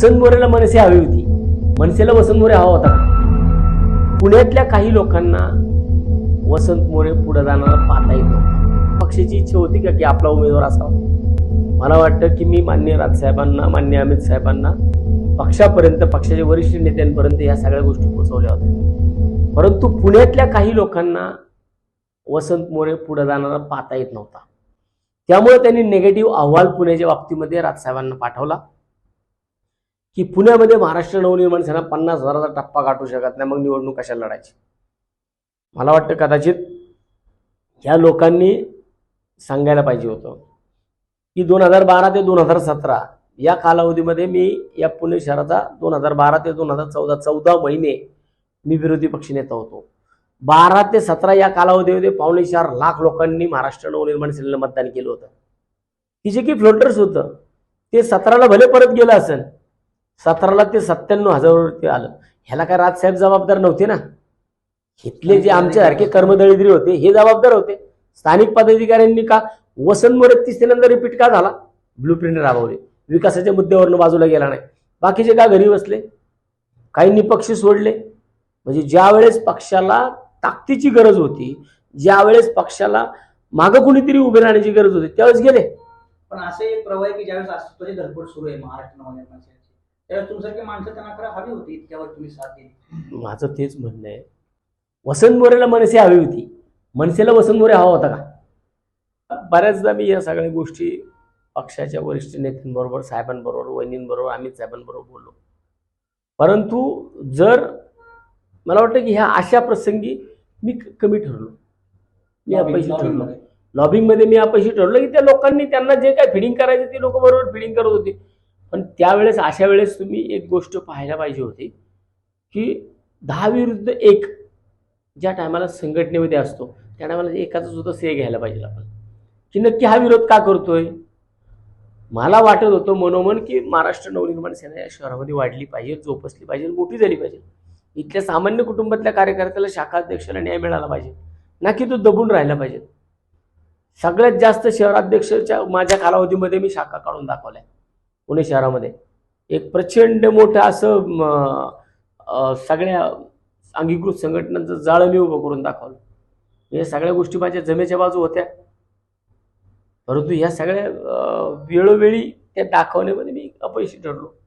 वसंत मोरेला मनसे हवी होती. मनसेला वसंत मोरे हवा होता. पुण्यातल्या काही लोकांना वसंत मोरे पुढे जाणारा पाहता येत नव्हता. पक्षाची इच्छा होती का की आपला उमेदवार असावा? मला वाटतं की मी मान्य राजसाहेबांना मान्य अमित साहेबांना पक्षापर्यंत पक्षाच्या वरिष्ठ नेत्यांपर्यंत या सगळ्या गोष्टी पोहोचवल्या होत्या. परंतु पुण्यातल्या काही लोकांना वसंत मोरे पुढे जाणारा पाहता येत नव्हता. त्यामुळे त्यांनी निगेटिव्ह अहवाल पुण्याच्या बाबतीमध्ये राजसाहेबांना पाठवला. की पुण्यामध्ये महाराष्ट्र नवनिर्माण सेना पन्नास हजाराचा टप्पा गाठू शकत नाही मग निवडणूक कशाला लढायची? मला वाटतं कदाचित या लोकांनी सांगायला पाहिजे होतं की दोन हजार बारा ते दोन हजार सतरा या कालावधीमध्ये मी या पुणे शहराचा दोन हजार बारा ते दोन हजार चौदा चौदा महिने मी विरोधी पक्षनेता होतो. बारा ते सतरा या कालावधीमध्ये पावणे चार लाख लोकांनी महाराष्ट्र नवनिर्माण सेनेला मतदान केलं होतं. की जे की फ्लोटर्स होतं ते सतराला भले परत गेलं असेल सतराला ते सत्त्याण्णव हजारावरती आलं. ह्याला काय राजसाहेब जबाबदार नव्हते ना? इथले जे आमच्यासारखे कर्मदळीद्री होते हे जबाबदार होते. स्थानिक पदाधिकाऱ्यांनी का वसंत मोरे तिसऱ्यांदा रिपीट का झाला? ब्लूप्रिंट राबवले. विकासाच्या मुद्द्यावरनं बाजूला गेला नाही. बाकीचे का घरी बसले? काहींनी पक्ष सोडले. म्हणजे ज्या वेळेस पक्षाला ताकदीची गरज होती ज्या वेळेस पक्षाला मागं कुणीतरी उभे राहण्याची गरज होती त्यावेळेस गेले. पण असे एक प्रवाह की ज्यावेळेस धडपड सुरू आहे महाराष्ट्र नवनिर्माण त्यावेळेस तुमच्यासारखी माणसं त्यांना खरं हवी होती इतक्यावर तुम्ही साथ दिली. माझं तेच म्हणणं आहे. वसंत मोरेला मनसे हवी होती. मनसेला वसंत मोरे हवा होता का? बऱ्याचदा मी या सगळ्या गोष्टी पक्षाच्या वरिष्ठ नेत्यांबरोबर साहेबांबरोबर वहिनींबरोबर अमित साहेबांबरोबर बोललो. परंतु जर मला वाटतं की ह्या अशा प्रसंगी मी कमी ठरलो. मी अपयशी ठरलो. लॉबिंगमध्ये मी अपयशी ठरलो की त्या लोकांनी त्यांना जे काय फिडिंग करायचं ते लोक बरोबर फिडिंग करत होते. पण त्यावेळेस अशा वेळेस तुम्ही एक गोष्ट पाहायला पाहिजे होती की दहा विरुद्ध एक ज्या टायमाला संघटनेमध्ये असतो त्या टायमाला एकाचा सुद्धा श्रेय घ्यायला पाहिजे आपण. की नक्की हा विरोध का करतोय? मला वाटत होतं मनोमन की महाराष्ट्र नवनिर्माण सेना या शहरामध्ये वाढली पाहिजे जोपासली पाहिजे मोठी झाली पाहिजे. इथल्या सामान्य कुटुंबातल्या कार्यकर्त्याला शाखाध्यक्षाला न्याय मिळाला पाहिजे. ना की तो दबून राहिला पाहिजे. सगळ्यात जास्त शहराध्यक्षाच्या माझ्या कालावधीमध्ये मी शाखा काढून दाखवल्या. पुणे शहरामध्ये. एक प्रचंड मोठं असं सगळ्या अंगीकृत संघटनांचं जाळं मी उभं करून दाखवलं. या सगळ्या गोष्टी माझ्या जमेच्या बाजू होत्या. परंतु ह्या सगळ्या वेळोवेळी त्या दाखवण्यामध्ये मी अपयशी ठरलो.